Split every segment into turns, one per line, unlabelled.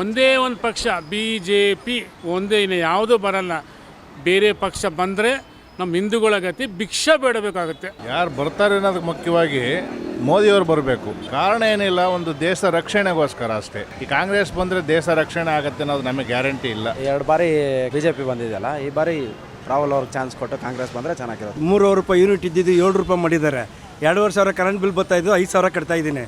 ಒಂದೇ ಒಂದು ಪಕ್ಷ ಬಿ ಜೆ ಪಿ ಒಂದೇ ಇನ್ನು ಯಾವುದೂ ಬರಲ್ಲ. ಬೇರೆ ಪಕ್ಷ ಬಂದರೆ ನಮ್ಮ ಹಿಂದೂಗಳ ಗತಿ ಭಿಕ್ಷೆ ಬೇಡಬೇಕಾಗುತ್ತೆ.
ಯಾರು ಬರ್ತಾರೆ ಅನ್ನೋದಕ್ಕೆ ಮುಖ್ಯವಾಗಿ ಮೋದಿಯವರು ಬರಬೇಕು. ಕಾರಣ ಏನಿಲ್ಲ ಒಂದು ದೇಶ ರಕ್ಷಣೆಗೋಸ್ಕರ ಅಷ್ಟೇ. ಈ ಕಾಂಗ್ರೆಸ್ ಬಂದರೆ ದೇಶ ರಕ್ಷಣೆ ಆಗುತ್ತೆ ಅನ್ನೋದು ನಮಗೆ ಗ್ಯಾರಂಟಿ ಇಲ್ಲ.
ಎರಡು ಬಾರಿ ಬಿ ಜೆ ಪಿ ಬಂದಿದೆಯಲ್ಲ ಈ ಬಾರಿ ರಾಹುಲ್ ಅವ್ರಿಗೆ ಚಾನ್ಸ್ ಕೊಟ್ಟು ಕಾಂಗ್ರೆಸ್ ಬಂದರೆ ಚೆನ್ನಾಗಿರೋದು
ಮೂರುವರೆ ರೂಪಾಯಿ ಯೂನಿಟ್ ಇದ್ದಿದ್ದು ಏಳು ರೂಪಾಯಿ ಮಾಡಿದ್ದಾರೆ. ಎರಡೂವರೆ ಸಾವಿರ ಕರೆಂಟ್ ಬಿಲ್ ಬರ್ತಾ ಇದ್ದು ಐದು ಸಾವಿರ ಕಟ್ತಾ ಇದ್ದೀನಿ.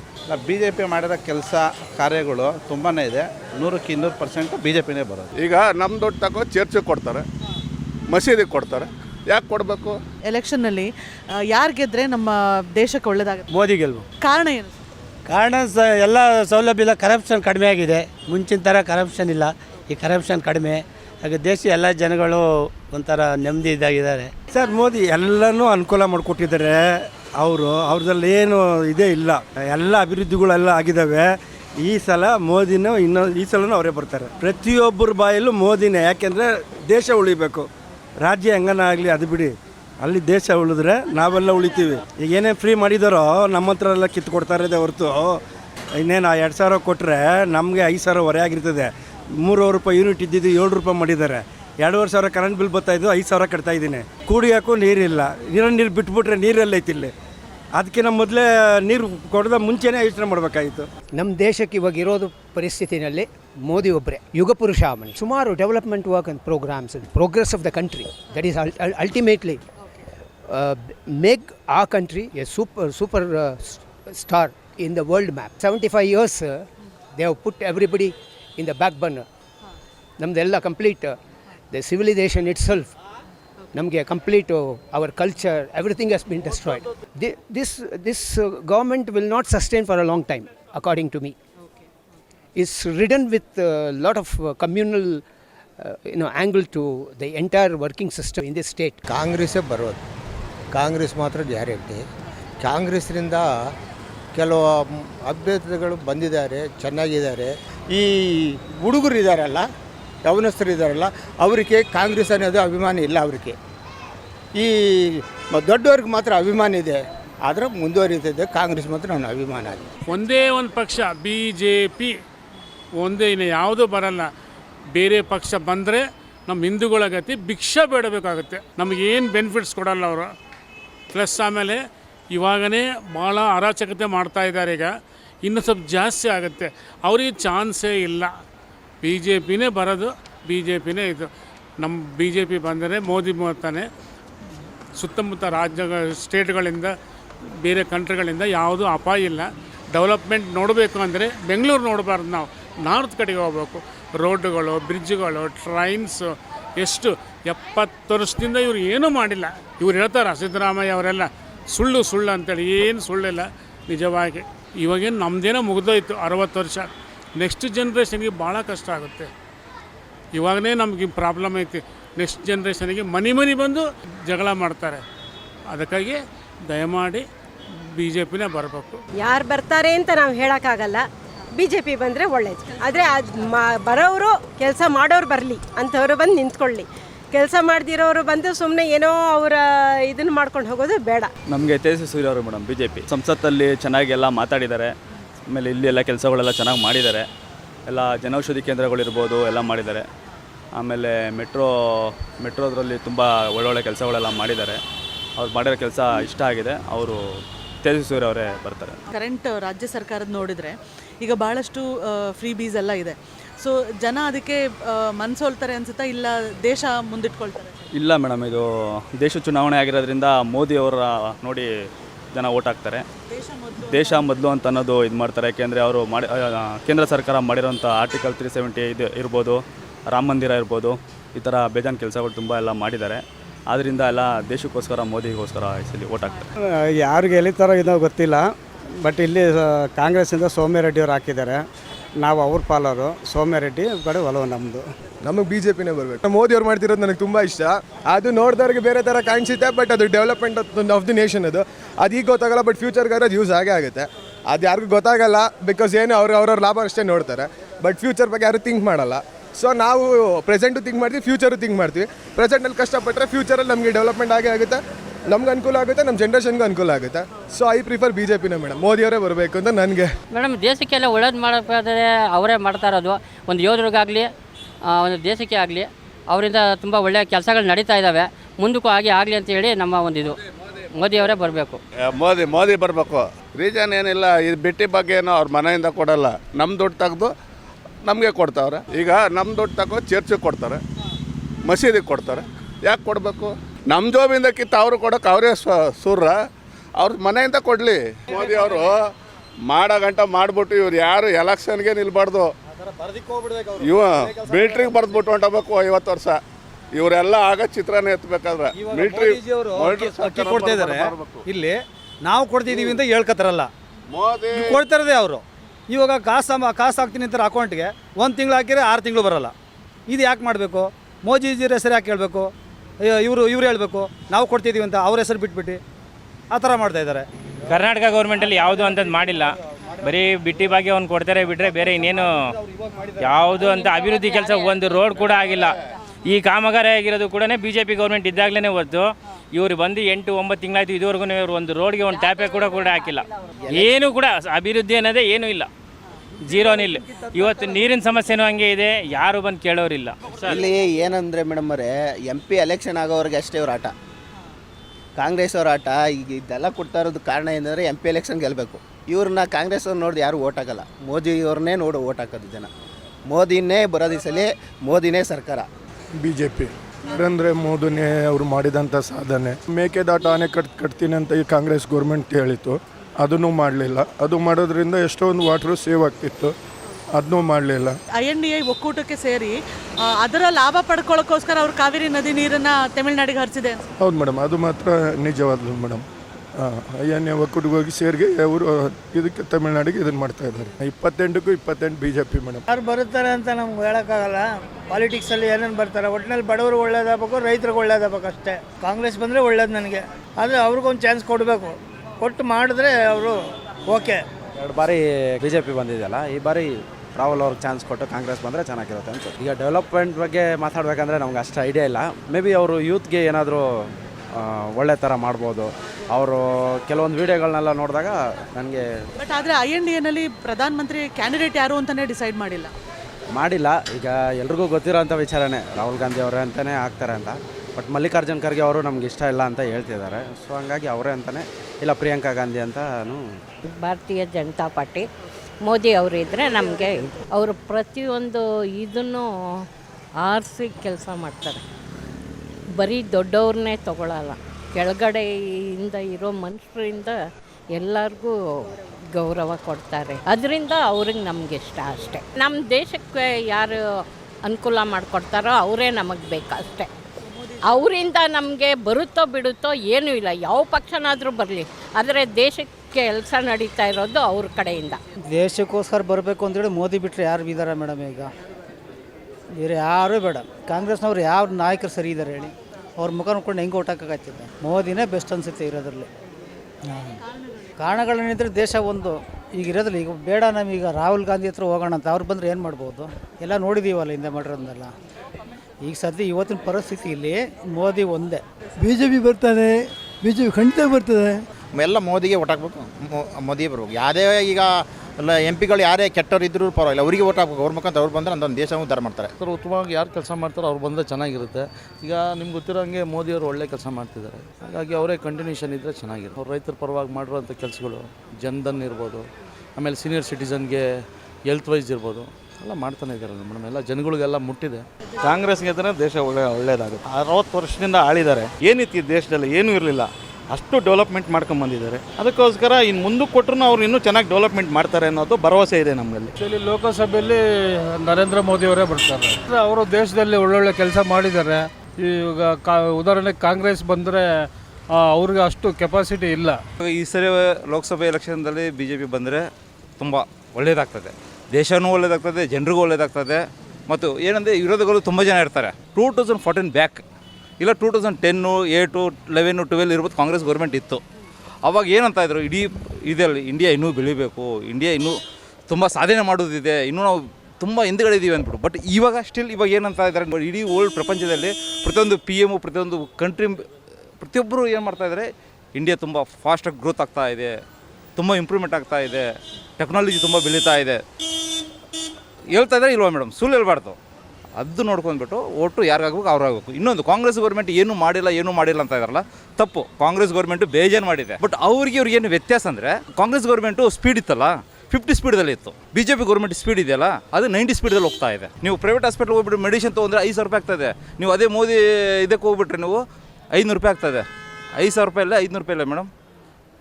ಬಿ ಜೆ ಪಿ ಮಾಡಿದ ಕೆಲಸ ಕಾರ್ಯಗಳು ತುಂಬಾ ಇದೆ. ನೂರಕ್ಕೆ ಇನ್ನೂರು ಪರ್ಸೆಂಟ್ ಬಿ ಜೆ ಪಿನೇ ಬರೋದು.
ಈಗ ನಮ್ಮ ದುಡ್ಡು ತಗೋ ಚರ್ಚಿಗೆ ಕೊಡ್ತಾರೆ ಮಸೀದಿಗೆ ಕೊಡ್ತಾರೆ. ಯಾಕೆ ಕೊಡಬೇಕು?
ಎಲೆಕ್ಷನ್ನಲ್ಲಿ ಯಾರು ಗೆದ್ರೆ ನಮ್ಮ ದೇಶಕ್ಕೆ ಒಳ್ಳೇದಾಗುತ್ತೆ?
ಮೋದಿ ಗೆಲ್ವು
ಕಾರಣ ಏನು?
ಕಾರಣ ಸ ಎಲ್ಲ ಸೌಲಭ್ಯ ಇಲ್ಲ ಕರಪ್ಷನ್ ಕಡಿಮೆ ಆಗಿದೆ. ಮುಂಚಿನ ಥರ ಕರಪ್ಷನ್ ಇಲ್ಲ. ಈ ಕರಪ್ಷನ್ ಕಡಿಮೆ. ಹಾಗೆ ದೇಶ ಎಲ್ಲ ಜನಗಳು ಒಂಥರ ನೆಮ್ಮದಿ ಇದಾಗಿದ್ದಾರೆ. ಸರ್ ಮೋದಿ ಎಲ್ಲನೂ ಅನುಕೂಲ ಮಾಡಿಕೊಟ್ಟಿದ್ದಾರೆ. ಅವರು ಅವ್ರದ್ರಲ್ಲಿ ಏನು ಇದೇ ಇಲ್ಲ. ಎಲ್ಲ ಅಭಿವೃದ್ಧಿಗಳೆಲ್ಲ ಆಗಿದ್ದಾವೆ. ಈ ಸಲ ಮೋದಿನೂ ಇನ್ನೊಂದು ಈ ಸಲನೂ ಅವರೇ ಬರ್ತಾರೆ. ಪ್ರತಿಯೊಬ್ಬರ ಬಾಯಲ್ಲೂ ಮೋದಿನೇ. ಯಾಕೆಂದರೆ ದೇಶ ಉಳಿಬೇಕು. ರಾಜ್ಯ ಹೆಂಗನ ಆಗಲಿ ಅದು ಬಿಡಿ. ಅಲ್ಲಿ ದೇಶ ಉಳಿದ್ರೆ ನಾವೆಲ್ಲ ಉಳಿತೀವಿ. ಈಗ ಏನೇ ಫ್ರೀ ಮಾಡಿದಾರೋ ನಮ್ಮ ಹತ್ರ ಎಲ್ಲ ಕಿತ್ತು ಕೊಡ್ತಾ ಇರೋದೇ ಹೊರತು. ಇನ್ನೇನು ಆ ಎರಡು ಸಾವಿರ ಕೊಟ್ಟರೆ ನಮಗೆ ಐದು ಸಾವಿರ ಹೊರೆ ಆಗಿರ್ತದೆ. ಮೂರುವರೆ ರೂಪಾಯಿ ಯೂನಿಟ್ ಇದ್ದಿದ್ದು ಏಳು ರೂಪಾಯಿ ಮಾಡಿದ್ದಾರೆ. ಎರಡೂವರೆ ಸಾವಿರ ಕರೆಂಟ್ ಬಿಲ್ ಬರ್ತಾಯಿದ್ದು ಐದು ಸಾವಿರ ಕಟ್ತಾಯಿದ್ದೀನಿ ಕುಡಿಯೋಕ್ಕೂ ನೀರಿಲ್ಲ. ನೀರು ನೀರು ಬಿಟ್ಬಿಟ್ರೆ ನೀರೆಲ್ಲ ಐತಿ ಇಲ್ಲಿ ಅದಕ್ಕಿಂತ ಮೊದಲೇ ನೀರು ಕೊಡದ ಮುಂಚೆನೇ ಯೋಚನೆ ಮಾಡಬೇಕಾಗಿತ್ತು.
ನಮ್ಮ ದೇಶಕ್ಕೆ ಇವಾಗ ಇರೋದು ಪರಿಸ್ಥಿತಿನಲ್ಲಿ ಮೋದಿ ಒಬ್ಬರೇ ಯುಗ ಪುರುಷಾಮಣಿ ಸುಮಾರು development work and programs progress of the country that is ultimately make ಆ country a super super star in the world map seventy five years they have put everybody in the back burner ನಮ್ಮದೆಲ್ಲ complete the civilisation it self ನಮಗೆ complete our culture everything has been destroyed this this government will not sustain for a long time according to me is ridden with lot of communal you know angle to the entire working system in this state
ಕಾಂಗ್ರೆಸ್ಸೇ ಬರೋದು. Congress ಮಾತ್ರ guarantee ಕಾಂಗ್ರೆಸ್ನಿಂದ ಕೆಲವು ಅಭ್ಯರ್ಥಿಗಳು ಬಂದಿದ್ದಾರೆ ಚೆನ್ನಾಗಿದ್ದಾರೆ. ಈ ಹುಡುಗರು ಇದ್ದಾರಲ್ಲ ಯವನಸ್ಥರು ಇದ್ದಾರಲ್ಲ ಅವರಿಗೆ ಕಾಂಗ್ರೆಸ್ ಅನ್ನೋದು ಅಭಿಮಾನ ಇಲ್ಲ ಅವರಿಗೆ. ಈ ದೊಡ್ಡವ್ರಿಗೆ ಮಾತ್ರ ಅಭಿಮಾನ ಇದೆ. ಆದರೆ ಮುಂದುವರಿತಿದೆ. ಕಾಂಗ್ರೆಸ್ ಮಾತ್ರ ನನ್ನ ಅಭಿಮಾನ ಇದೆ.
ಒಂದೇ ಒಂದು ಪಕ್ಷ ಬಿ ಜೆ ಪಿ ಒಂದೇ ಇನ್ನು ಯಾವುದೂ ಬರಲ್ಲ. ಬೇರೆ ಪಕ್ಷ ಬಂದರೆ ನಮ್ಮ ಹಿಂದೂಗಳ ಗತಿ ಭಿಕ್ಷೆ ಬೇಡಬೇಕಾಗುತ್ತೆ. ನಮಗೇನು ಬೆನಿಫಿಟ್ಸ್ ಕೊಡಲ್ಲ ಅವರು. ಪ್ಲಸ್ ಆಮೇಲೆ ಇವಾಗನೇ ಭಾಳ ಅರಾಚಕತೆ ಮಾಡ್ತಾ ಇದ್ದಾರೆ ಈಗ. ಇನ್ನು ಸ್ವಲ್ಪ ಜಾಸ್ತಿ ಆಗುತ್ತೆ. ಅವರಿಗೆ ಚಾನ್ಸೇ ಇಲ್ಲ. ಬಿ ಜೆ ಪಿನೇ ಬರೋದು ಬಿ ಜೆ ಪಿನೇ ಇದು. ನಮ್ಮ ಬಿ ಜೆ ಪಿ ಬಂದರೆ ಮೋದಿ ಬರ್ತಾನೆ ಸುತ್ತಮುತ್ತ ರಾಜ್ಯ ಸ್ಟೇಟ್ಗಳಿಂದ, ಬೇರೆ ಕಂಟ್ರಿಗಳಿಂದ ಯಾವುದೂ ಅಪಾಯ ಇಲ್ಲ. ಡೆವಲಪ್ಮೆಂಟ್ ನೋಡಬೇಕು ಅಂದರೆ ಬೆಂಗಳೂರು ನೋಡಬಾರ್ದು ನಾವು. ನಾರ್ತ್ ಕಡೆಗೆ ಹೋಗ್ಬೇಕು. ರೋಡ್ಗಳು, ಬ್ರಿಡ್ಜ್ಗಳು, ಟ್ರೈನ್ಸು, ಎಷ್ಟು ಎಪ್ಪತ್ತು ವರ್ಷದಿಂದ ಇವರು ಏನೂ ಮಾಡಿಲ್ಲ. ಇವ್ರು ಹೇಳ್ತಾರೆ, ಸಿದ್ದರಾಮಯ್ಯ ಅವರೆಲ್ಲ ಸುಳ್ಳು ಸುಳ್ಳು ಅಂತೇಳಿ, ಏನು ಸುಳ್ಳಿಲ್ಲ. ನಿಜವಾಗಿ, ಇವಾಗೇನು ನಮ್ಮದೇನೋ ಮುಗಿದೋಯ್ತು ಅರವತ್ತು ವರ್ಷ. ನೆಕ್ಸ್ಟ್ ಜನ್ರೇಷನ್ಗೆ ಭಾಳ ಕಷ್ಟ ಆಗುತ್ತೆ. ಇವಾಗಲೇ ನಮಗೆ ಪ್ರಾಬ್ಲಮ್ ಐತಿ. ನೆಕ್ಸ್ಟ್ ಜನ್ರೇಷನಿಗೆ ಮನೆ ಮನೆ ಬಂದು ಜಗಳ ಮಾಡ್ತಾರೆ. ಅದಕ್ಕಾಗಿ ದಯಮಾಡಿ ಬಿ ಜೆ ಪಿನೇ ಬರಬೇಕು.
ಯಾರು ಬರ್ತಾರೆ ಅಂತ ನಾವು ಹೇಳೋಕ್ಕಾಗಲ್ಲ. ಬಿ ಜೆ ಪಿ ಬಂದರೆ ಒಳ್ಳೇದು. ಆದರೆ ಅದು ಮಾ ಬರೋರು ಕೆಲಸ ಮಾಡೋರು ಬರಲಿ ಅಂಥವ್ರು ಬಂದು ನಿಂತ್ಕೊಳ್ಳಿ. ಕೆಲಸ ಮಾಡ್ದಿರೋರು ಬಂದು ಸುಮ್ಮನೆ ಏನೋ ಅವರ ಇದನ್ನು ಮಾಡ್ಕೊಂಡು ಹೋಗೋದು ಬೇಡ.
ನಮಗೆ ತೇಜಸ್ವಿ ಸೂರ್ಯ ಅವರು ಮೇಡಮ್ ಬಿ ಜೆ ಪಿ ಸಂಸತ್ತಲ್ಲಿ ಚೆನ್ನಾಗಿ ಎಲ್ಲ ಮಾತಾಡಿದ್ದಾರೆ. ಆಮೇಲೆ ಇಲ್ಲಿ ಎಲ್ಲ ಕೆಲಸಗಳೆಲ್ಲ ಚೆನ್ನಾಗಿ ಮಾಡಿದ್ದಾರೆ. ಎಲ್ಲ ಜನೌಷಧಿ ಕೇಂದ್ರಗಳಿರ್ಬೋದು ಎಲ್ಲ ಮಾಡಿದ್ದಾರೆ. ಆಮೇಲೆ ಮೆಟ್ರೋ ಮೆಟ್ರೋದ್ರಲ್ಲಿ ತುಂಬ ಒಳ್ಳೊಳ್ಳೆ ಕೆಲಸಗಳೆಲ್ಲ ಮಾಡಿದ್ದಾರೆ. ಅವ್ರು ಮಾಡಿರೋ ಕೆಲಸ ಇಷ್ಟ ಆಗಿದೆ. ಅವರು ತೇಜಸ್ವಿ ಅವರೇ ಬರ್ತಾರೆ.
ಕರೆಂಟ್ ರಾಜ್ಯ ಸರ್ಕಾರದ ನೋಡಿದರೆ ಈಗ ಭಾಳಷ್ಟು ಫ್ರೀ ಬೀಸ್ ಎಲ್ಲ ಇದೆ. ಸೊ ಜನ ಅದಕ್ಕೆ ಮನ್ಸೋಲ್ತಾರೆ ಅನ್ಸುತ್ತಾ ಇಲ್ಲ ದೇಶ ಮುಂದಿಟ್ಕೊಳ್ತಾರೆ?
ಇಲ್ಲ ಮೇಡಮ್ ಇದು ದೇಶ ಚುನಾವಣೆ ಆಗಿರೋದ್ರಿಂದ ಮೋದಿ ಅವರ ನೋಡಿ ಜನ ಓಟ್ ಹಾಕ್ತಾರೆ. ದೇಶ ಮೊದಲು? ಅಂತ ಅನ್ನೋದು ಇದು ಮಾಡ್ತಾರೆ. ಯಾಕೆಂದರೆ ಅವರು ಮಾಡಿ ಕೇಂದ್ರ ಸರ್ಕಾರ ಮಾಡಿರೋಂಥ ಆರ್ಟಿಕಲ್ ತ್ರೀ ಸೆವೆಂಟಿ ಇದು ಇರ್ಬೋದು. ರಾಮ ಮಂದಿರ ಇರ್ಬೋದು ಈ ಥರ ಬೇಜಾನ್ ಕೆಲಸಗಳು ತುಂಬ ಎಲ್ಲ ಮಾಡಿದ್ದಾರೆ. ಆದ್ದರಿಂದ ಎಲ್ಲ ದೇಶಕ್ಕೋಸ್ಕರ ಮೋದಿಗೋಸ್ಕರ ಇಲ್ಲಿ ಸಲ ಓಟ್ ಹಾಕ್ತಾರೆ
ಯಾರು ಗೆಲ್ಲಿತಾರೋ ಇದೋ ಗೊತ್ತಿಲ್ಲ ಬಟ್ ಇಲ್ಲಿ ಕಾಂಗ್ರೆಸ್ಸಿಂದ ಅವ್ರು ಹಾಕಿದ್ದಾರೆ. ನಾವು ಅವ್ರ ಪಾಲರು ಸೌಮ್ಯರೆಡ್ಡಿ ಕಡೆ ಒಲವು ನಮ್ಮದು
ನಮಗೆ ಬಿ ಜೆ ಪಿನೇ ಬರಬೇಕು. ಮೋದಿ ಅವ್ರು ಮಾಡ್ತಿರೋದು ನನಗೆ ತುಂಬ ಇಷ್ಟ. ಅದು ನೋಡಿದವ್ರಿಗೆ ಬೇರೆ ಥರ ಕಾಣಿಸುತ್ತೆ ಬಟ್ ಅದು ಡೆವಲಪ್ಮೆಂಟ್ ಆಫ್ ದಿ ನೇಷನ್ ಅದು. ಅದು ಈಗ ಗೊತ್ತಾಗಲ್ಲ ಬಟ್ ಫ್ಯೂಚರ್ಗೆ ಅದು ಯೂಸ್ ಆಗೇ ಆಗುತ್ತೆ. ಅದು ಯಾರಿಗೂ ಗೊತ್ತಾಗಲ್ಲ ಬಿಕಾಸ್ ಏನು ಅವ್ರು ಅವ್ರವ್ರ ಲಾಭ ಅಷ್ಟೇ ನೋಡ್ತಾರೆ. ಬಟ್ ಫ್ಯೂಚರ್ ಬಗ್ಗೆ ಯಾರು ಥಿಂಕ್ ಮಾಡಲ್ಲ. ಸೊ ನಾವು ಪ್ರೆಸೆಂಟು ಥಿಂಕ್ ಮಾಡ್ತೀವಿ ಫ್ಯೂಚರು ಥಿಂಕ್ ಮಾಡ್ತೀವಿ. ಪ್ರೆಸೆಂಟಲ್ಲಿ ಕಷ್ಟಪಟ್ಟರೆ ಫ್ಯೂಚರಲ್ಲಿ ನಮಗೆ ಡೆವಲಪ್ಮೆಂಟ್ ಆಗೇ ಆಗುತ್ತೆ.
ನಮ್ಗೆ ಅನುಕೂಲ ಆಗುತ್ತೆ ನಮ್ಮ ಜನ್ರೇಷನ್ಗೂ ಅನುಕೂಲ ಆಗುತ್ತೆ. So I prefer B J ಪಿನೇ madam ಮೋದಿಯವರೇ ಬರಬೇಕು ಅಂತ ನನಗೆ.
ಮೇಡಮ್ ದೇಶಕ್ಕೆಲ್ಲ ಒಳ್ಳೇದು ಮಾಡೋಕ್ಕಾದರೆ ಅವರೇ ಮಾಡ್ತಾ ಇರೋದು. ಒಂದು ಯೋಧರಿಗಾಗಲಿ ಒಂದು ದೇಶಕ್ಕೆ ಆಗಲಿ ಅವರಿಂದ ತುಂಬ ಒಳ್ಳೆಯ ಕೆಲಸಗಳು ನಡೀತಾ ಇದ್ದಾವೆ ಮುಂದಕ್ಕೂ ಹಾಗೆ ಆಗಲಿ ಅಂತ ಹೇಳಿ ನಮ್ಮ ಒಂದು ಇದು. ಮೋದಿಯವರೇ ಬರಬೇಕು.
ಮೋದಿ ಮೋದಿ ಬರಬೇಕು. ರೀಸನ್ ಏನಿಲ್ಲ ಇದು ಬಿಟ್ಟಿ ಬಗ್ಗೆ ಏನೋ ಅವ್ರ ಮನೆಯಿಂದ ಕೊಡಲ್ಲ. ನಮ್ಮ ದುಡ್ಡು ತೆಗೆದು ನಮಗೆ ಕೊಡ್ತಾವ್ರೆ. ಈಗ ನಮ್ಮ ದುಡ್ಡು ತಗೋ ಚರ್ಚಿಗೆ ಕೊಡ್ತಾರೆ. ಮಸೀದಿಗೆ ಕೊಡ್ತಾರೆ. ಯಾಕೆ ಕೊಡಬೇಕು? ನಮ್ಮ ಜೋಬಿಂದ ಕಿತ್ತ ಅವರು ಕೊಡೋಕೆ ಅವರೇ ಸೂರ್ರ. ಅವ್ರ ಮನೆಯಿಂದ ಕೊಡಲಿ. ಮೋದಿ ಅವರು ಮಾಡೋ ಗಂಟ ಮಾಡಿಬಿಟ್ಟು ಇವ್ರು ಯಾರು ಎಲೆಕ್ಷನ್ಗೆ ನಿಲ್ಬಾರ್ದು. ಇವ ಮಿಲ್ಟ್ರಿಗೆ ಬರೆದ್ಬಿಟ್ಟು ಹೊಂಟಬೇಕು ಐವತ್ತು ವರ್ಷ. ಇವರೆಲ್ಲ ಆಗ ಚಿತ್ರನ ಎತ್ತಬೇಕಾದ್ರೆ ಮಿಲ್ಟ್ರಿ
ಅಕ್ಕಿ ಕೊಡ್ತಾ ಇದ್ದಾರೆ ಇಲ್ಲಿ ನಾವು ಕೊಡ್ತಿದ್ದೀವಿ ಅಂತ ಹೇಳ್ಕತ್ತಾರಲ್ಲ.
ಮೋದಿ
ಕೊಡ್ತಾರದೇ ಅವರು. ಇವಾಗ ಕಾಸು ಕಾಸು ಹಾಕ್ತೀನಿ ಅಂತಾರೆ ಅಕೌಂಟ್ಗೆ, ಒಂದು ತಿಂಗಳು ಹಾಕಿದ್ರೆ ಆರು ತಿಂಗಳು ಬರೋಲ್ಲ. ಇದು ಯಾಕೆ ಮಾಡಬೇಕು? ಮೋಜಿಜಿರ ಹೆಸರು ಯಾಕೆ ಹೇಳಬೇಕು? ಇವರು ಇವ್ರು ಹೇಳಬೇಕು, ನಾವು ಕೊಡ್ತಿದ್ದೀವಿ ಅಂತ ಅವ್ರ ಹೆಸರು ಬಿಟ್ಬಿಟ್ಟು ಆ ಥರ ಮಾಡ್ತಾ ಇದ್ದಾರೆ.
ಕರ್ನಾಟಕ ಗೌರ್ಮೆಂಟಲ್ಲಿ ಯಾವುದು ಅಂತದ್ದು ಮಾಡಿಲ್ಲ. ಬರೀ ಬಿಟ್ಟಿ ಬಗ್ಗೆ ಅವ್ನು ಕೊಡ್ತಾರೆ ಬಿಟ್ಟರೆ ಬೇರೆ ಇನ್ನೇನು ಯಾವುದು ಅಂತ ಅಭಿವೃದ್ಧಿ ಕೆಲಸ, ಒಂದು ರೋಡ್ ಕೂಡ ಆಗಿಲ್ಲ. ಈ ಕಾಮಗಾರಿ ಆಗಿರೋದು ಕೂಡ ಬಿ ಜೆ ಪಿ ಗೌರ್ಮೆಂಟ್ ಇದ್ದಾಗಲೇ ಹೊತ್ತು. ಇವರು ಬಂದು ಎಂಟು ಒಂಬತ್ತು ತಿಂಗಳಾಯ್ತು ಇದುವರೆಗೂ ಇವರು ಒಂದು ರೋಡ್ಗೆ ಒಂದು ಟ್ಯಾಪೆ ಕೂಡ ಕೂಡ ಹಾಕಿಲ್ಲ. ಏನು ಕೂಡ ಅಭಿವೃದ್ಧಿ ಅನ್ನೋದೇ ಏನೂ ಇಲ್ಲ. Zero nil. ಇವತ್ತು ನೀರಿನ ಸಮಸ್ಯೆನೂ ಹಂಗೆ ಇದೆ ಯಾರು ಬಂದು ಕೇಳೋರಿಲ್ಲ.
ಇಲ್ಲಿ ಏನಂದರೆ ಮೇಡಮ್ ಅವರೇ ಎಂ ಪಿ ಎಲೆಕ್ಷನ್ ಆಗೋವ್ರಿಗೆ ಅಷ್ಟೇ ಇವ್ರ ಆಟ. ಕಾಂಗ್ರೆಸ್ ಅವ್ರ ಆಟ ಈಗ ಇದೆಲ್ಲ ಕೊಡ್ತಾ ಇರೋದು ಕಾರಣ ಏನಂದರೆ ಎಂ ಪಿ ಎಲೆಕ್ಷನ್ ಗೆಲ್ಲಬೇಕು ಇವ್ರನ್ನ ಕಾಂಗ್ರೆಸ್ ಅವ್ರು ನೋಡಿ ಯಾರು ಓಟ್ ಹಾಕಲ್ಲ. ಮೋದಿ ಅವ್ರನ್ನೇ ನೋಡು ಓಟ್ ಹಾಕೋದು ಜನ. ಮೋದಿನೇ ಬರೋದಿಸಲಿ ಮೋದಿನೇ ಸರ್ಕಾರ.
ಬಿ ಜೆ ಪಿ ನರೇಂದ್ರ ಮೋದಿನೇ ಅವರು ಮಾಡಿದಂಥ ಸಾಧನೆ. ಮೇಕೆದಾಟು ಆನೆ ಕಟ್ ಕಟ್ತೀನಿ ಅಂತ ಈ ಕಾಂಗ್ರೆಸ್ ಗೌರ್ಮೆಂಟ್ ಹೇಳಿತ್ತು. ಅದನ್ನು ಮಾಡಲಿಲ್ಲ. ಅದು ಮಾಡೋದ್ರಿಂದ ಎಷ್ಟೊಂದು ವಾಟ್ರು ಸೇವ್ ಆಗ್ತಿತ್ತು. ಅದನ್ನೂ ಮಾಡಲಿಲ್ಲ.
ಐ ಎನ್ ಡಿ ಐ ಒಕ್ಕೂಟಕ್ಕೆ ಸೇರಿ ಅದರ ಲಾಭ ಪಡ್ಕೊಳ್ಳೋಕ್ಕೋಸ್ಕರ ಅವರು ಕಾವೇರಿ ನದಿ ನೀರನ್ನು ತಮಿಳುನಾಡಿಗೆ ಹರಿಸಿದೆ
ಹೌದು ಮೇಡಮ್ ಅದು ಮಾತ್ರ ನಿಜವಾದ್ಲು ಮೇಡಮ್ ಎನ್ ಒಕ್ಕೂಟಿಗೆ ಹೋಗಿ ಸೇರಿಗೆ ಅವರು ಇದಕ್ಕೆ ತಮಿಳ್ನಾಡಿಗೆ ಇದನ್ನು ಮಾಡ್ತಾ ಇದ್ದಾರೆ ಇಪ್ಪತ್ತೆಂಟಕ್ಕೂ ಇಪ್ಪತ್ತೆಂಟು ಬಿ ಜೆ ಪಿ ಮೇಡಮ್
ಯಾರು ಬರುತ್ತಾರೆ ಅಂತ ನಮ್ಗೆ ಹೇಳೋಕ್ಕಾಗಲ್ಲ. ಪಾಲಿಟಿಕ್ಸಲ್ಲಿ ಏನೇನು ಬರ್ತಾರೆ ಒಟ್ಟಿನಲ್ಲಿ ಬಡವರು ಒಳ್ಳೇದಾಗಬೇಕು ರೈತರಿಗೆ ಒಳ್ಳೇದಾಗಬೇಕು ಅಷ್ಟೇ. ಕಾಂಗ್ರೆಸ್ ಬಂದರೆ ಒಳ್ಳೇದು ನನಗೆ. ಆದರೆ ಅವ್ರಿಗೊಂದು ಚಾನ್ಸ್ ಕೊಡಬೇಕು. ಕೊಟ್ಟು ಮಾಡಿದ್ರೆ ಅವರು ಓಕೆ
ಎರಡು ಬಾರಿ ಬಿ ಜೆ ಪಿ ಬಂದಿದೆಯಲ್ಲ ಈ ಬಾರಿ ರಾಹುಲ್ ಅವ್ರಿಗೆ ಚಾನ್ಸ್ ಕೊಟ್ಟು ಕಾಂಗ್ರೆಸ್ ಬಂದರೆ ಚೆನ್ನಾಗಿರುತ್ತೆ ಅಂತ ಈಗ ಡೆವಲಪ್ಮೆಂಟ್ ಬಗ್ಗೆ ಮಾತಾಡಬೇಕಂದ್ರೆ ನಮ್ಗೆ ಅಷ್ಟು ಐಡಿಯಾ ಇಲ್ಲ. ಮೇ ಬಿ ಅವರು ಯೂತ್ಗೆ ಏನಾದರೂ ಒಳ್ಳೆ ಥರ ಮಾಡ್ಬೋದು. ಅವರು ಕೆಲವೊಂದು ವಿಡಿಯೋಗಳನ್ನೆಲ್ಲ ನೋಡಿದಾಗ ನನಗೆ
ಬಟ್ ಆದರೆ ಐ ಎನ್ ಡಿ ಎನಲ್ಲಿ ಪ್ರಧಾನಮಂತ್ರಿ ಕ್ಯಾಂಡಿಡೇಟ್ ಯಾರು ಅಂತಲೇ ಡಿಸೈಡ್ ಮಾಡಿಲ್ಲ.
ಮಾಡಿಲ್ಲ. ಈಗ ಎಲ್ರಿಗೂ ಗೊತ್ತಿರೋಂಥ ವಿಚಾರನೇ. ರಾಹುಲ್ ಗಾಂಧಿ ಅವರೇ ಅಂತಲೇ ಆಗ್ತಾರೆ ಅಂತ. ಬಟ್ ಮಲ್ಲಿಕಾರ್ಜುನ್ ಖರ್ಗೆ ಅವರು ನಮ್ಗೆ ಇಷ್ಟ ಇಲ್ಲ ಅಂತ ಹೇಳ್ತಿದ್ದಾರೆ. ಸೊ ಹಂಗಾಗಿ ಅವರೇ ಅಂತಲೇ ಇಲ್ಲ ಪ್ರಿಯಾಂಕಾ ಗಾಂಧಿ ಅಂತಲೂ
ಭಾರತೀಯ ಜನತಾ ಪಾರ್ಟಿ. ಮೋದಿ ಅವರು ಇದ್ದರೆ ನಮಗೆ ಅವರು ಪ್ರತಿಯೊಂದು ಇದನ್ನು ಆರಿಸಿ ಕೆಲಸ ಮಾಡ್ತಾರೆ. ಬರೀ ದೊಡ್ಡವ್ರನ್ನೇ ತಗೊಳ್ಳಲ್ಲ ಕೆಳಗಡೆಯಿಂದ ಇರೋ ಮನುಷ್ಯರಿಂದ ಎಲ್ಲರಿಗೂ ಗೌರವ ಕೊಡ್ತಾರೆ. ಅದರಿಂದ ಅವ್ರಿಗೆ ನಮ್ಗೆ ಇಷ್ಟ ಅಷ್ಟೆ. ನಮ್ಮ ದೇಶಕ್ಕೆ ಯಾರು ಅನುಕೂಲ ಮಾಡಿಕೊಡ್ತಾರೋ ಅವರೇ ನಮಗೆ ಬೇಕಷ್ಟೆ. ಅವರಿಂದ ನಮಗೆ ಬರುತ್ತೋ ಬಿಡುತ್ತೋ ಏನೂ ಇಲ್ಲ. ಯಾವ ಪಕ್ಷನಾದರೂ ಬರಲಿ. ಆದರೆ ದೇಶಕ್ಕೆ ಕೆಲಸ ನಡೀತಾ ಇರೋದು ಅವ್ರ ಕಡೆಯಿಂದ.
ದೇಶಕ್ಕೋಸ್ಕರ ಬರಬೇಕು ಅಂತೇಳಿ ಮೋದಿ ಬಿಟ್ಟರೆ ಯಾರು ಇದ್ದಾರೆ ಮೇಡಮ್ ಈಗ? ಬೇರೆ ಯಾರೂ ಬೇಡ. ಕಾಂಗ್ರೆಸ್ನವ್ರು ಯಾವ ನಾಯಕರು ಸರಿ ಇದ್ದಾರೆ ಹೇಳಿ. ಅವ್ರ ಮುಖ ನೋಡ್ಕೊಂಡು ಹೆಂಗೆ ಓಟಾಕಾಗತ್ತಿದೆ ಮೋದಿನೇ ಬೆಸ್ಟ್ ಅನಿಸುತ್ತೆ ಇರೋದ್ರಲ್ಲಿ. ಕಾರಣಗಳೇನಿದ್ರೆ ದೇಶ ಒಂದು ಈಗ ಇರೋದಿಲ್ಲ ಈಗ ಬೇಡ ನಮೀಗ ರಾಹುಲ್ ಗಾಂಧಿ ಹತ್ರ ಹೋಗೋಣ ಅಂತ ಅವ್ರು ಬಂದರೆ ಏನು ಮಾಡ್ಬೋದು? ಎಲ್ಲ ನೋಡಿದ್ದೀವಲ್ಲ ಹಿಂದೆ ಮಾಡಿರೋದನ್ನೆಲ್ಲ ಈಗ ಸದ್ಯ ಇವತ್ತಿನ ಪರಿಸ್ಥಿತಿಯಲ್ಲಿ ಮೋದಿ ಒಂದೇ.
ಬಿ ಜೆ ಪಿ ಬರ್ತದೆ ಬಿ ಜೆ ಪಿ ಖಂಡಿತ ಬರ್ತದೆ.
ಎಲ್ಲ ಮೋದಿಗೆ ಒಟ್ಟಾಕ್ಬೇಕು ಮೋದಿ ಬರ್ಬೇಕು ಯಾವುದೇ ಈಗ ಎಲ್ಲ ಎಂ ಪಿಗಳು ಯಾರೇ ಕೆಟ್ಟವ್ರು ಇದ್ರೂ ಪರವಾಗಿಲ್ಲ. ಅವರಿಗೆ ಓಟ್ ಹಾಕ್ಬೇಕು. ಅವ್ರ ಮುಖಾಂತರ ಅವ್ರು ಬಂದರೆ ಅಂದೊಂದು ದೇಶ ಉದ್ಧಾರ ಮಾಡ್ತಾರೆ.
ಸರ್ ಉತ್ತಮವಾಗಿ ಯಾರು ಕೆಲಸ ಮಾಡ್ತಾರೋ ಅವ್ರು ಬಂದರೆ ಚೆನ್ನಾಗಿರುತ್ತೆ. ಈಗ ನಿಮ್ಗೆ ಗೊತ್ತಿರೋ ಹಂಗೆ ಮೋದಿಯವರು ಒಳ್ಳೆ ಕೆಲಸ ಮಾಡ್ತಿದ್ದಾರೆ. ಹಾಗಾಗಿ ಅವರೇ ಕಂಟಿನ್ಯೂಷನ್ ಇದ್ದರೆ ಚೆನ್ನಾಗಿರುತ್ತೆ. ಅವ್ರು ರೈತರ ಪರವಾಗಿ ಮಾಡಿರೋಂಥ ಕೆಲಸಗಳು ಜನ್ಧನ್ ಇರ್ಬೋದು ಆಮೇಲೆ ಸೀನಿಯರ್ ಸಿಟಿಸನ್ಗೆ ಹೆಲ್ತ್ ವೈಸ್ ಇರ್ಬೋದು ಎಲ್ಲ ಮಾಡ್ತಾನೆ ಇದ್ದಾರೆ ಮೇಡಮ್. ಎಲ್ಲ ಜನಗಳಿಗೆಲ್ಲ ಮುಟ್ಟಿದೆ.
ಕಾಂಗ್ರೆಸ್ಗೆ ಇದ್ರೆ ದೇಶ ಒಳ್ಳೆ ಒಳ್ಳೇದಾಗುತ್ತೆ. ಅರವತ್ತು ವರ್ಷದಿಂದ ಆಳಿದ್ದಾರೆ. ಏನಿತ್ತು ಈ ದೇಶದಲ್ಲಿ? ಏನೂ ಇರಲಿಲ್ಲ. ಅಷ್ಟು ಡೆವಲಪ್ಮೆಂಟ್ ಮಾಡ್ಕೊಂಬಂದಿದ್ದಾರೆ ಅದಕ್ಕೋಸ್ಕರ ಇನ್ನು ಮುಂದಕ್ಕೆ ಕೊಟ್ಟರು ಅವ್ರು ಇನ್ನೂ ಚೆನ್ನಾಗಿ ಡೆವಲಪ್ಮೆಂಟ್ ಮಾಡ್ತಾರೆ ಅನ್ನೋದು ಭರವಸೆ ಇದೆ ನಮ್ಮಲ್ಲಿ
ಆ್ಯಕ್ಚುಲಿ ಲೋಕಸಭೆಯಲ್ಲಿ ನರೇಂದ್ರ ಮೋದಿ ಅವರೇ ಬರ್ತಾರೆ. ಅವರು ದೇಶದಲ್ಲಿ ಒಳ್ಳೊಳ್ಳೆ ಕೆಲಸ ಮಾಡಿದ್ದಾರೆ. ಈಗ ಕಾ ಉದಾಹರಣೆಗೆ ಕಾಂಗ್ರೆಸ್ ಬಂದರೆ ಅವ್ರಿಗೆ ಅಷ್ಟು ಕೆಪಾಸಿಟಿ ಇಲ್ಲ.
ಈ ಸರಿ ಲೋಕಸಭೆ ಎಲೆಕ್ಷನ್ದಲ್ಲಿ ಬಿ ಜೆ ಪಿ ಬಂದರೆ ತುಂಬ ಒಳ್ಳೆಯದಾಗ್ತದೆ ದೇಶನೂ ಒಳ್ಳೆಯದಾಗ್ತದೆ ಜನರಿಗೂ ಒಳ್ಳೆಯದಾಗ್ತದೆ ಮತ್ತು ಏನಂದರೆ ವಿರೋಧಗಳು ತುಂಬ ಜನ ಇರ್ತಾರೆ. ಟೂ ತೌಸಂಡ್ ಫೋರ್ಟೀನ್ ಬ್ಯಾಕ್ ಇಲ್ಲ two thousand ten eight eleven twelve ಇರ್ಬೋದು ಕಾಂಗ್ರೆಸ್ ಗೌರ್ಮೆಂಟ್ ಇತ್ತು. ಅವಾಗ ಏನಂತ ಇದ್ರು, ಇಡೀ ಇದರಲ್ಲಿ ಇಂಡಿಯಾ ಇನ್ನೂ ಬೆಳಿಬೇಕು ಇಂಡಿಯಾ ಇನ್ನೂ ತುಂಬ ಸಾಧನೆ ಮಾಡೋದಿದೆ ಇನ್ನೂ ನಾವು ತುಂಬ ಹಿಂದ್ಗಡೆ ಇದ್ದೀವಿ ಅಂದ್ಬಿಟ್ಟು. ಬಟ್ ಇವಾಗ ಸ್ಟಿಲ್ ಇವಾಗ ಏನಂತ ಇದ್ದಾರೆ ಇಡೀ ಓಲ್ಡ್ ಪ್ರಪಂಚದಲ್ಲಿ ಪ್ರತಿಯೊಂದು ಪಿ ಎಮು ಪ್ರತಿಯೊಂದು ಕಂಟ್ರಿ ಪ್ರತಿಯೊಬ್ಬರು ಏನು ಮಾಡ್ತಾ ಇದ್ದಾರೆ ಇಂಡಿಯಾ ತುಂಬ ಫಾಸ್ಟಾಗಿ ಗ್ರೋತ್ ಆಗ್ತಾ ಇದೆ, ತುಂಬ ಇಂಪ್ರೂವ್ಮೆಂಟ್ ಆಗ್ತಾ ಇದೆ ಟೆಕ್ನಾಲಜಿ ತುಂಬ ಬೆಳೀತಾ ಇದೆ. ಹೇಳ್ತಾ ಇದ್ದಾರೆ ಇಲ್ವಾ ಮೇಡಮ್ ಸುಳ್ಳು ಹೇಳ್ಬಾರ್ದು. ಅದು ನೋಡ್ಕೊಂಡ್ಬಿಟ್ಟು ಒಟ್ಟು ಯಾರಿಗಾಗಬೇಕು ಅವ್ರಾಗಬೇಕು ಇನ್ನೊಂದು, ಕಾಂಗ್ರೆಸ್ ಗೌರ್ಮೆಂಟ್ ಏನು ಮಾಡಿಲ್ಲ ಏನು ಮಾಡಿಲ್ಲ ಅಂತ ಇದಾರಲ್ಲ? ತಪ್ಪು. ಕಾಂಗ್ರೆಸ್ ಗೌರ್ಮೆಂಟ್ ಬೇಜಾನ್ ಮಾಡಿದೆ. ಬಟ್ ಅವ್ರಿಗೆ ಇವ್ರಿಗೆ ಏನು ವ್ಯತ್ಯಾಸ ಅಂದರೆ, ಕಾಂಗ್ರೆಸ್ ಗೌರ್ಮೆಂಟು ಸ್ಪೀಡ್ ಇತ್ತಲ್ಲ? ಫಿಫ್ಟಿ ಸ್ಪೀಡಲ್ಲಿ ಇತ್ತು. B J P government speed ಇದೆಯಲ್ಲ? ಅದು ನೈಂಟಿ ಸ್ಪೀಡಲ್ಲಿ ಹೋಗ್ತಾ ಇದೆ. ನೀವು ಪ್ರೈವೇಟ್ ಹಾಸ್ಪಿಟ್ಲ್ ಹೋಗ್ಬಿಟ್ಟು ಮೆಡಿಸಿನ್ ತೊಗೊಂಡ್ರೆ ಐದು ಸಾವಿರ ರೂಪಾಯಿ ಆಗ್ತದೆ ನೀವು ಅದೇ ಮೋದಿ ಇದಕ್ಕೆ ಹೋಗ್ಬಿಟ್ರೆ ನೀವು ಐನೂರು ರೂಪಾಯಿ ಆಗ್ತದೆ ಐದು ಸಾವಿರ ರೂಪಾಯಿ ಇಲ್ಲ, ಐದುನೂರು ರೂಪಾಯಿ ಇಲ್ಲ ಮೇಡಮ್.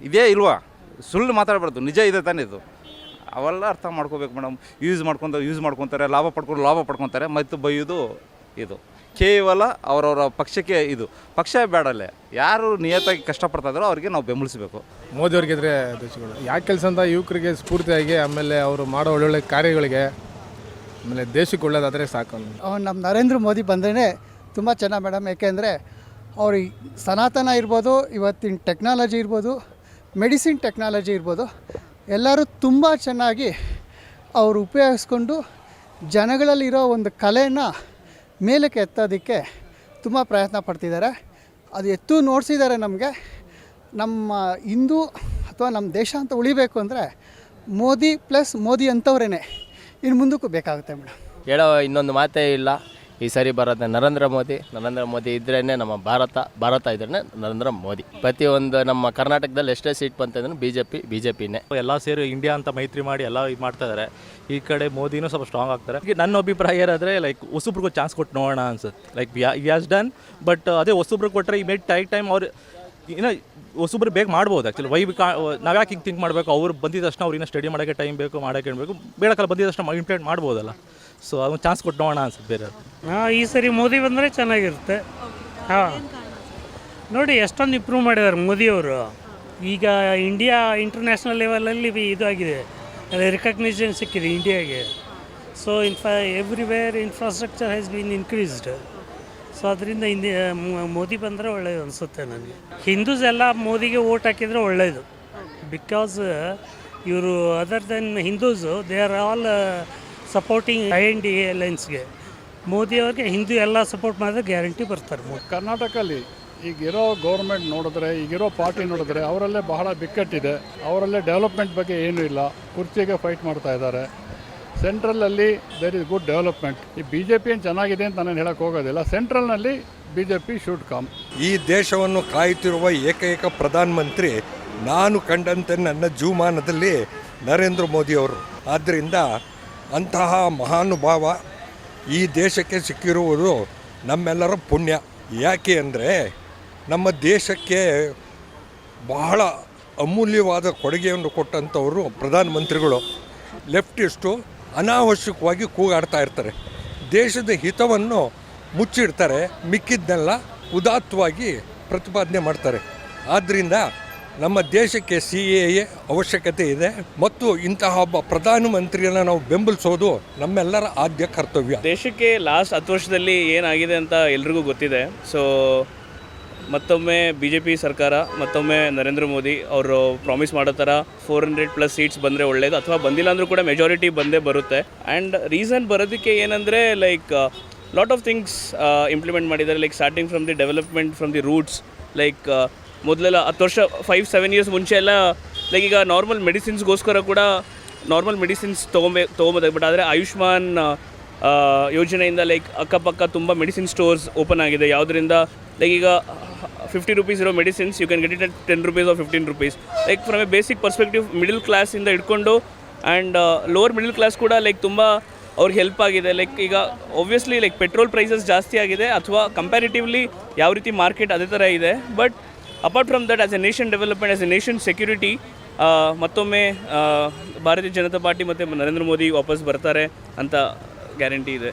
ಇದೇ ಇಲ್ವಾ? ಸುಳ್ಳು ಮಾತಾಡಬಾರ್ದು. ನಿಜ ಇದೆ ತಾನೇ ಇದು. ಅವೆಲ್ಲ ಅರ್ಥ ಮಾಡ್ಕೋಬೇಕು ಮೇಡಮ್. ಯೂಸ್ ಮಾಡ್ಕೊಂತ ಯೂಸ್ ಮಾಡ್ಕೊತಾರೆ ಲಾಭ ಪಡ್ಕೊಂಡು ಲಾಭ ಪಡ್ಕೊತಾರೆ ಮತ್ತು ಬೈಯೋದು ಇದು. ಕೇವಲ ಅವರವರ ಪಕ್ಷಕ್ಕೆ ಇದು. ಪಕ್ಷ ಬೇಡಲ್ಲೇ. ಯಾರು ನಿಯತಾಗಿ ಕಷ್ಟಪಡ್ತಾ ಅವರಿಗೆ ಅವ್ರಿಗೆ ನಾವು ಬೆಂಬಲಿಸಬೇಕು.
ಮೋದಿ ಅವ್ರಿಗಿದ್ರೆ ದೇಶಗಳು ಯಾಕೆ ಕೆಲಸ ಅಂತ ಯುವಕರಿಗೆ ಸ್ಫೂರ್ತಿಯಾಗಿ ಆಮೇಲೆ ಅವರು ಮಾಡೋ ಒಳ್ಳೊಳ್ಳೆ ಕಾರ್ಯಗಳಿಗೆ ಆಮೇಲೆ ದೇಶಕ್ಕೆ ಒಳ್ಳೇದಾದರೆ ಸಾಕು
ನಮ್ಮ ನರೇಂದ್ರ ಮೋದಿ ಬಂದ್ರೇ ತುಂಬ ಚೆನ್ನಾಗಿ ಮೇಡಮ್. ಯಾಕೆಂದರೆ ಅವ್ರು ಈ ಸನಾತನ ಇರ್ಬೋದು ಇವತ್ತಿನ ಟೆಕ್ನಾಲಜಿ ಇರ್ಬೋದು ಮೆಡಿಸಿನ್ ಟೆಕ್ನಾಲಜಿ ಇರ್ಬೋದು ಎಲ್ಲರೂ ತುಂಬ ಚೆನ್ನಾಗಿ ಅವರು ಉಪಯೋಗಿಸ್ಕೊಂಡು ಜನಗಳಲ್ಲಿರೋ ಒಂದು ಕಲೆನ ಮೇಲಕ್ಕೆ ಎತ್ತೋದಕ್ಕೆ ತುಂಬ ಪ್ರಯತ್ನ ಪಡ್ತಿದ್ದಾರೆ. ಅದು ಎತ್ತು ನೋಡಿಸಿದ್ದಾರೆ ನಮಗೆ. ನಮ್ಮ ಹಿಂದೂ ಅಥವಾ ನಮ್ಮ ದೇಶ ಅಂತ ಉಳಿಬೇಕು ಅಂದರೆ ಮೋದಿ ಪ್ಲಸ್ ಮೋದಿ ಅಂಥವ್ರೇ ಇನ್ನು ಮುಂದಕ್ಕೂ ಬೇಕಾಗುತ್ತೆ ಮೇಡಮ್.
ಹೇಳೋ ಇನ್ನೊಂದು ಮಾತೇ ಇಲ್ಲ. ಈ ಸಾರಿ ಭಾರತ ನರೇಂದ್ರ ಮೋದಿ. ನರೇಂದ್ರ ಮೋದಿ ಇದ್ರೇ ನಮ್ಮ ಭಾರತ ಭಾರತ ಇದ್ರೇ ನರೇಂದ್ರ ಮೋದಿ. ಪ್ರತಿಯೊಂದು ನಮ್ಮ ಕರ್ನಾಟಕದಲ್ಲಿ ಎಷ್ಟೇ ಸೀಟ್ ಬಂತಂದ್ರೆ B J P B J ಪಿನೇ
ಎಲ್ಲ ಸೇರಿ ಇಂಡಿಯಾ ಅಂತ ಮೈತ್ರಿ ಮಾಡಿ ಎಲ್ಲ ಇದು ಮಾಡ್ತಾ ಇದ್ದಾರೆ ಈ ಕಡೆ ಮೋದಿನೂ ಸ್ವಲ್ಪ ಸ್ಟ್ರಾಂಗ್ ಆಗ್ತಾರೆ. ನನ್ನ ಅಭಿಪ್ರಾಯ ಏನಾದರೆ ಲೈಕ್ ಹೊಸಬ್ರಿಗೂ ಚಾನ್ಸ್ ಕೊಟ್ಟು ನೋಡೋಣ ಅನ್ಸುತ್ತೆ. ಲೈಕ್ ಯಾಸ್ ಡನ್ ಬಟ್ ಅದೇ ಹೊಸಬ್ರಿಗೆ ಕೊಟ್ಟರೆ ಈ ಮೇಡ್ ಟೈಟ್ ಟೈಮ್ ಅವ್ರು, ಇನ್ನು ಹೊಸಬ್ರು ಬೇಗ ಮಾಡ್ಬೋದು ಆ್ಯಕ್ಚುಲಿ ವೈ ನಾವು ಯಾಕೆ ಹಿಂಗೆ ಥಿಂಕ್ ಮಾಡಬೇಕು? ಅವ್ರು ಬಂದಿದ ತಕ್ಷಣ ಅವ್ರು ಇನ್ನೂ ಸ್ಟಡಿ ಮಾಡೋಕ್ಕೆ ಟೈಮ್ ಬೇಕು, ಮಾಡೋಕ್ಕೆ ಬೇಕು ಬೇಡ ಕಾಲ ಬಂದಿದ ತಕ್ಷಣ ಇಂಪ್ಲಿಮೆಂಟ್ ಮಾಡ್ಬೋದಲ್ಲ. ಸೊ ಅದೊಂದು ಚಾನ್ಸ್ ಕೊಟ್ಟು ನೋಡೋಣ ಅನ್ಸುತ್ತೆ ಬೇರೆ
ಹಾಂ ಈ ಸರಿ ಮೋದಿ ಬಂದರೆ ಚೆನ್ನಾಗಿರುತ್ತೆ. ಹಾಂ. ನೋಡಿ, ಎಷ್ಟೊಂದು ಇಂಪ್ರೂವ್ ಮಾಡಿದ್ದಾರೆ ಮೋದಿಯವರು ಈಗ ಇಂಡಿಯಾ ಇಂಟರ್ನ್ಯಾಷನಲ್ ಲೆವೆಲಲ್ಲಿ ಇದು ಆಗಿದೆ. ರಿಕಗ್ನಿಷನ್ ಸಿಕ್ಕಿದೆ ಇಂಡಿಯಾಗೆ so infra everywhere infrastructure has been increased so ಅದರಿಂದ ಇಂದಿ ಮೋದಿ ಬಂದರೆ ಒಳ್ಳೆಯದು ಅನಿಸುತ್ತೆ ನನಗೆ. ಹಿಂದೂಸ್ ಎಲ್ಲ ಮೋದಿಗೆ ಓಟ್ ಹಾಕಿದರೆ ಒಳ್ಳೆಯದು ಬಿಕಾಸ್ ಇವರು other than Hindus they are all supporting I N D ಅಲೈನ್ಸ್ಗೆ Modi ಅವ್ರಿಗೆ ಹಿಂದೂ ಎಲ್ಲ ಸಪೋರ್ಟ್ ಮಾಡಿದ್ರೆ ಗ್ಯಾರಂಟಿ ಬರ್ತಾರೆ ಕರ್ನಾಟಕದಲ್ಲಿ
ಕರ್ನಾಟಕಲ್ಲಿ ಈಗಿರೋ ಗೌರ್ಮೆಂಟ್ ನೋಡಿದ್ರೆ ಈಗಿರೋ ಪಾರ್ಟಿ ನೋಡಿದ್ರೆ ಅವರಲ್ಲೇ ಬಹಳ ಬಿಕ್ಕಟ್ಟಿದೆ. ಅವರಲ್ಲೇ ಡೆವಲಪ್ಮೆಂಟ್ ಬಗ್ಗೆ ಏನೂ ಇಲ್ಲ. ಕುರ್ಚಿಗೆ ಫೈಟ್ ಮಾಡ್ತಾ ಇದ್ದಾರೆ. ಸೆಂಟ್ರಲಲ್ಲಿ ದೇರ್ ಇಸ್ ಗುಡ್ ಡೆವಲಪ್ಮೆಂಟ್ ಈ ಬಿ ಜೆ ಪಿ ಏನು ಚೆನ್ನಾಗಿದೆ ಅಂತ ನಾನು ಹೇಳಕ್ಕೆ ಹೋಗೋದಿಲ್ಲ. ಸೆಂಟ್ರಲ್ನಲ್ಲಿ B J P should come
ಈ ದೇಶವನ್ನು ಕಾಯುತ್ತಿರುವ ಏಕೈಕ ಪ್ರಧಾನಮಂತ್ರಿ ನಾನು ಕಂಡಂತೆ ನನ್ನ ಜೀವಮಾನದಲ್ಲಿ ನರೇಂದ್ರ ಮೋದಿಯವರು ಆದ್ದರಿಂದ ಅಂತಹ ಮಹಾನುಭಾವ ಈ ದೇಶಕ್ಕೆ ಸಿಕ್ಕಿರುವುದು ನಮ್ಮೆಲ್ಲರ ಪುಣ್ಯ. ಯಾಕೆ ಅಂದರೆ ನಮ್ಮ ದೇಶಕ್ಕೆ ಬಹಳ ಅಮೂಲ್ಯವಾದ ಕೊಡುಗೆಯನ್ನು ಕೊಟ್ಟಂಥವರು ಪ್ರಧಾನಮಂತ್ರಿಗಳು. ಲೆಫ್ಟಿಸ್ಟು ಅನಾವಶ್ಯಕವಾಗಿ ಕೂಗಾಡ್ತಾ ಇರ್ತಾರೆ. ದೇಶದ ಹಿತವನ್ನು ಮುಚ್ಚಿಡ್ತಾರೆ, ಮಿಕ್ಕಿದ್ದನ್ನೆಲ್ಲ ಉದಾತ್ತವಾಗಿ ಪ್ರತಿಪಾದನೆ ಮಾಡ್ತಾರೆ. ಆದ್ದರಿಂದ ನಮ್ಮ ದೇಶಕ್ಕೆ ಸಿ ಎ ಎ ಅವಶ್ಯಕತೆ ಇದೆ ಮತ್ತು ಇಂತಹ ಒಬ್ಬ ಪ್ರಧಾನಮಂತ್ರಿಯನ್ನು ನಾವು ಬೆಂಬಲಿಸೋದು ನಮ್ಮೆಲ್ಲರ ಆದ್ಯ ಕರ್ತವ್ಯ.
ದೇಶಕ್ಕೆ ಲಾಸ್ಟ್ ಹತ್ತು ವರ್ಷದಲ್ಲಿ ಏನಾಗಿದೆ ಅಂತ ಎಲ್ರಿಗೂ ಗೊತ್ತಿದೆ. ಸೊ ಮತ್ತೊಮ್ಮೆ ಬಿ ಜೆ ಪಿ ಸರ್ಕಾರ, ಮತ್ತೊಮ್ಮೆ ನರೇಂದ್ರ ಮೋದಿ ಅವರು ಪ್ರಾಮಿಸ್ ಮಾಡೋ ಥರ ಫೋರ್ ಹಂಡ್ರೆಡ್ ಪ್ಲಸ್ ಸೀಟ್ಸ್ ಬಂದರೆ ಒಳ್ಳೇದು, ಅಥವಾ ಬಂದಿಲ್ಲ ಅಂದರೂ ಕೂಡ ಮೆಜಾರಿಟಿ ಬಂದೇ ಬರುತ್ತೆ. ಆ್ಯಂಡ್ ರೀಸನ್ ಬರೋದಕ್ಕೆ ಏನಂದರೆ like lot of things implement ಮಾಡಿದ್ದಾರೆ like starting from the development from the roots like ಮೊದಲೆಲ್ಲ ಹತ್ತು ವರ್ಷ ಫೈವ್ ಸೆವೆನ್ ಇಯರ್ಸ್ ಮುಂಚೆ ಎಲ್ಲ ಲೈಕ್ ಈಗ ನಾರ್ಮಲ್ ಮೆಡಿಸಿನ್ಸ್ಗೋಸ್ಕರ ಕೂಡ ನಾರ್ಮಲ್ ಮೆಡಿಸಿನ್ಸ್ ತೊಗೊಂಬೇ, ತೊಗೊಬೋದಾಗ. ಬಟ್ ಆದರೆ ಆಯುಷ್ಮಾನ್ ಯೋಜನೆಯಿಂದ ಲೈಕ್ ಅಕ್ಕಪಕ್ಕ ತುಂಬ ಮೆಡಿಸಿನ್ ಸ್ಟೋರ್ಸ್ ಓಪನ್ ಆಗಿದೆ. ಯಾವುದರಿಂದ ಲೈಕ್ ಈಗ ಫಿಫ್ಟಿ ರುಪೀಸ್ ಇರೋ medicines you can get it at ten rupees or fifteen rupees like from a basic perspective middle ಕ್ಲಾಸಿಂದ ಹಿಡ್ಕೊಂಡು ಆ್ಯಂಡ್ ಲೋವರ್ ಮಿಡಲ್ ಕ್ಲಾಸ್ ಕೂಡ ಲೈಕ್ ತುಂಬ ಅವ್ರಿಗೆ ಹೆಲ್ಪ್ ಆಗಿದೆ. ಲೈಕ್ ಈಗ ಒಬ್ವಿಯಸ್ಲಿ ಲೈಕ್ ಪೆಟ್ರೋಲ್ ಪ್ರೈಸಸ್ ಜಾಸ್ತಿ ಆಗಿದೆ, ಅಥವಾ ಕಂಪ್ಯಾರಿಟಿವ್ಲಿ ಯಾವ ರೀತಿ ಮಾರ್ಕೆಟ್ ಅದೇ ಥರ ಇದೆ. But apart from that as a nation development as a nation security ಮತ್ತೊಮ್ಮೆ ಆ, ಭಾರತೀಯ ಜನತಾ ಪಾರ್ಟಿ ಮತ್ತು ನರೇಂದ್ರ ಮೋದಿ ವಾಪಸ್ ಬರ್ತಾರೆ ಅಂತ ಗ್ಯಾರಂಟಿ ಇದೆ.